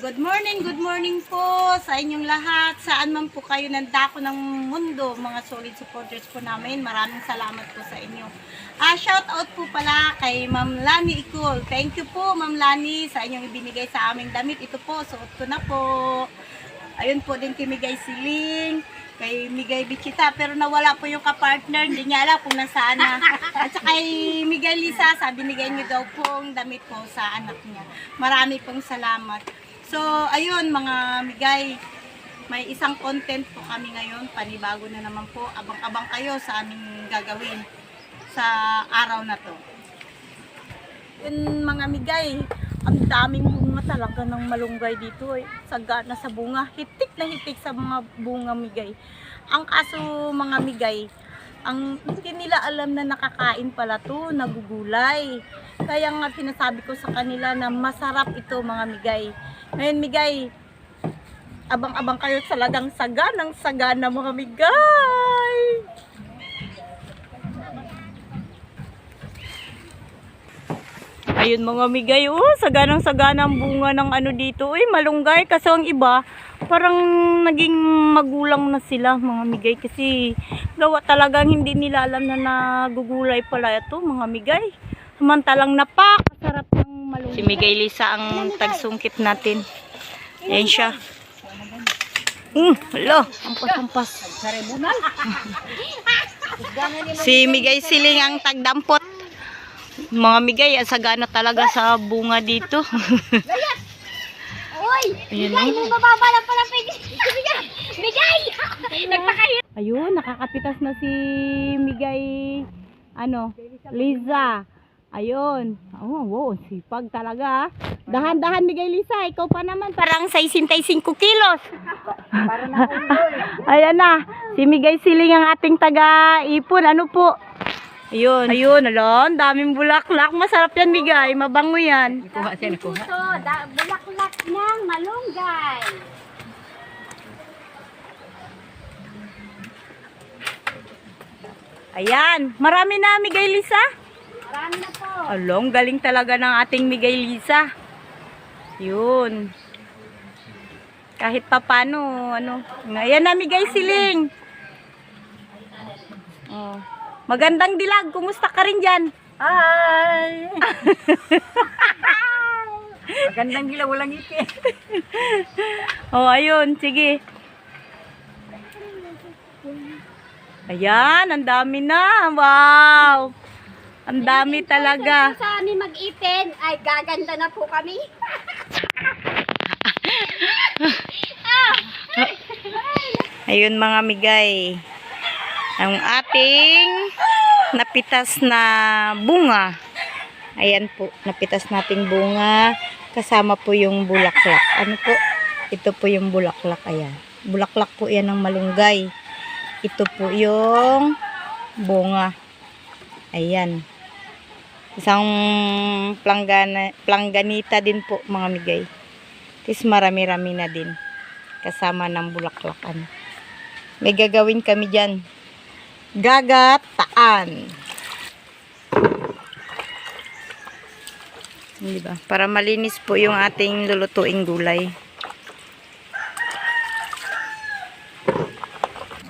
good morning, good morning po sa inyong lahat. Saan man po kayo nandako ng mundo, mga solid supporters po namin. Maraming salamat po sa inyo. Ah, shout out po pala kay Ma'am Lani Ikul. Thank you po, Ma'am Lani, sa inyong ibinigay sa aming damit. Ito po, suot ko na po. Ayun po din kay Migay Siling, kay Migay Bichita, pero nawala po yung kapartner, hindi niya alam kung nasaan na. At saka kay Migay Lisa, sabi nigay niyo daw pong damit po sa anak niya. Marami pong salamat. So, ayun mga Migay, may isang content po kami ngayon, panibago na naman po. Abang-abang kayo sa aming gagawin sa araw na to. Yun mga Migay, ang daming bunga talaga ng malunggay dito eh. Saga na sa bunga, hitik na hitik sa mga bunga Migay. Ang kaso mga Migay, ang hindi nila alam na nakakain pala to, nagugulay. Kaya nga sinasabi ko sa kanila na masarap ito mga Migay. Ngayon Migay, abang-abang kayo talagang saga ng saga na mga Migay. Ayun mga migay, oh, saganang saganang bunga ng ano dito. Uy, malunggay. Kasi ang iba, parang naging magulang na sila mga migay. Kasi gawa talagang hindi nila alam na nagugulay pala ito mga migay. Samantalang napakasarap ng malunggay. Si Migay Lisa ang tagsungkit natin. Ayan siya. Hmm, hala, ampas-ampas. si Migay Siling ang tagdampot. Mga migay, ang sagana talaga sa bunga dito. Bigay na. mo bababa lang pala pwede. Bigay! Bigay! Nagpakahirap. Ayun, nakakapitas na si Migay, ano, Liza. Ayun. Oh, wow, sipag talaga. ah. Dahan-dahan Migay Liza, ikaw pa naman. Parang 65 kilos. Para na Ayan na, si Migay Siling ang ating taga-ipon. Ano po? Ayun. Ayun, alon, daming bulaklak. Masarap yan, Migay. Mabango yan. Kuha siya, kuha. Bulaklak ng malunggay. Ayan, marami na, Migay Lisa. Marami na po. Along, galing talaga ng ating Migay Lisa. Yun. Kahit papano, ano. Ayan na, Migay Siling. Oh. Magandang dilag. Kumusta ka rin dyan? Hi! Magandang gila, walang ngiti. Oh, ayun. Sige. Ayan, ang dami na. Wow. Ang dami talaga. Sa amin mag-ipin, ay gaganda na po kami. Ayun mga migay. Ang ating napitas na bunga. Ayan po, napitas nating bunga. Kasama po yung bulaklak. Ano po? Ito po yung bulaklak. Ayan. Bulaklak po yan ng malunggay. Ito po yung bunga. Ayan. Isang planggana, plangganita din po mga migay. Tis marami-rami na din. Kasama ng bulaklakan. May gagawin kami dyan. Gagataan. Di ba? Para malinis po yung ating lulutuing gulay.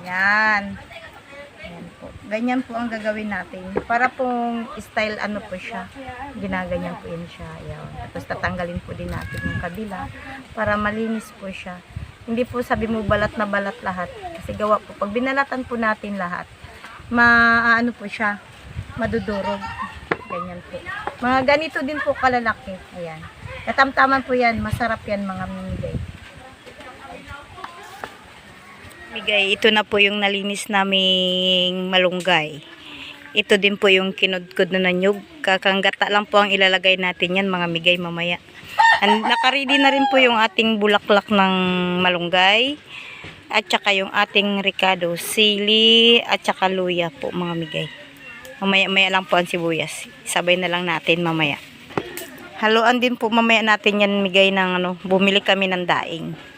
Yan. Ganyan po ang gagawin natin. Para pong style ano po siya. Ginaganyan po yun siya. Yan. Tapos tatanggalin po din natin yung kabila para malinis po siya. Hindi po sabi mo balat na balat lahat. Kasi gawa po. Pag binalatan po natin lahat, maano po siya, madudurog. Ganyan po. Mga ganito din po kalalaki. Ayan. Katamtaman po yan. Masarap yan mga mimigay. Migay, ito na po yung nalinis naming malunggay. Ito din po yung kinudkod na nanyog. Kakanggata lang po ang ilalagay natin yan mga migay mamaya. And, nakaready na rin po yung ating bulaklak ng malunggay. At saka yung ating ricado, sili at saka luya po mga migay. Mamaya-maya lang po ang sibuyas. Sabay na lang natin mamaya. Haluan din po mamaya natin yan migay ng ano, bumili kami ng daing.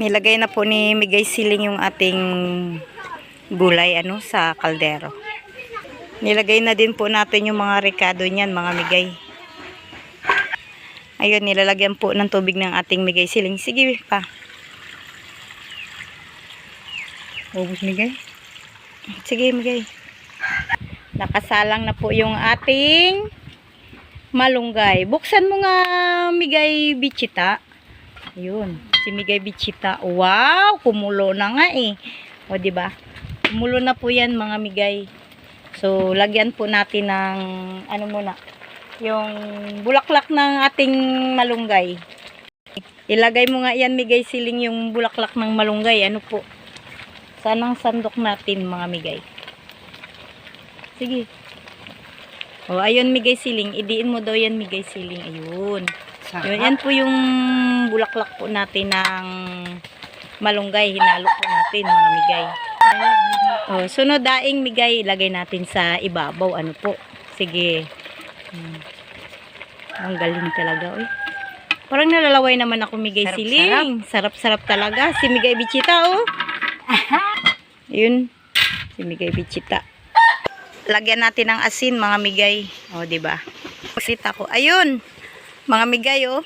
Nilagay na po ni Migay Siling yung ating gulay ano sa kaldero. Nilagay na din po natin yung mga ricado niyan, mga migay. Ayun, nilalagyan po ng tubig ng ating migay siling. Sige pa. Ubus migay. Sige, migay. Nakasalang na po yung ating malunggay. Buksan mo nga, migay bichita. Ayun, si migay bichita. Wow, kumulo na nga eh. O, ba? Kumulo na po yan, mga migay. So, lagyan po natin ng, ano muna, yung bulaklak ng ating malunggay. Ilagay mo nga yan, migay siling yung bulaklak ng malunggay. Ano po? Sanang sandok natin, mga migay. Sige. O, ayun, migay siling. Idiin mo daw yan, migay siling. Ayun. Yun, yan po yung bulaklak po natin ng malunggay. Hinalo po natin, mga migay. O, sunod daing migay, ilagay natin sa ibabaw. Ano po? Sige. Hmm. Ang galing talaga, oy. Parang nalalaway naman ako migay Sarap-sarap. siling. Sarap-sarap talaga. Si Migay Bichita, oh. Yun. Si Migay Bichita. Lagyan natin ng asin, mga migay. O, di ba? Pasita ko. Ayun. Mga migay, oh.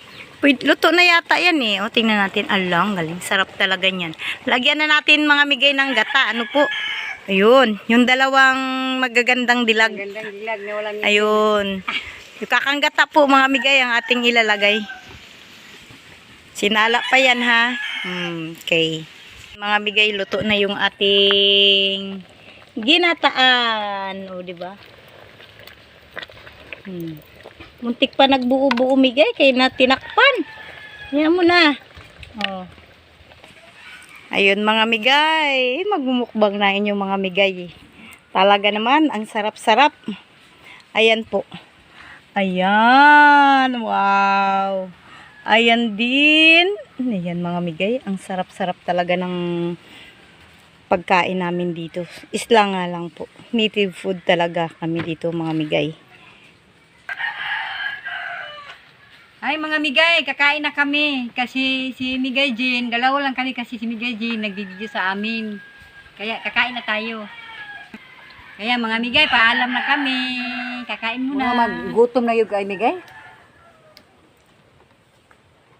Luto na yata yan eh. O, tingnan natin. Alang, galing. Sarap talaga yan. Lagyan na natin mga migay ng gata. Ano po? Ayun. Yung dalawang magagandang dilag. Gandang dilag na walang Ayun. Yung kakanggata po mga migay ang ating ilalagay. Sinala pa yan ha. Hmm, okay. Mga migay, luto na yung ating ginataan. O, di ba? Hmm. Muntik pa nagbuo-buo migay kaya na tinakpan. Yan mo na. Oh. Ayun mga migay. Magmumukbang na inyong mga migay. Talaga naman, ang sarap-sarap. Ayan po. Ayan. Wow. Ayan din. Ayan mga migay. Ang sarap-sarap talaga ng pagkain namin dito. Isla nga lang po. Native food talaga kami dito mga migay. Ay mga migay, kakain na kami. Kasi si Migay Jean, dalawa lang kami kasi si Migay Jean nagbibideo sa amin. Kaya kakain na tayo. Kaya mga migay, paalam na kami. Kakain muna. Muna maggutom na yung kay Migay.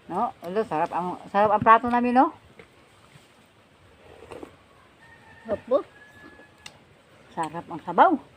No, ulo sarap ang sarap ang prato namin, no? Opo. Sarap ang sabaw.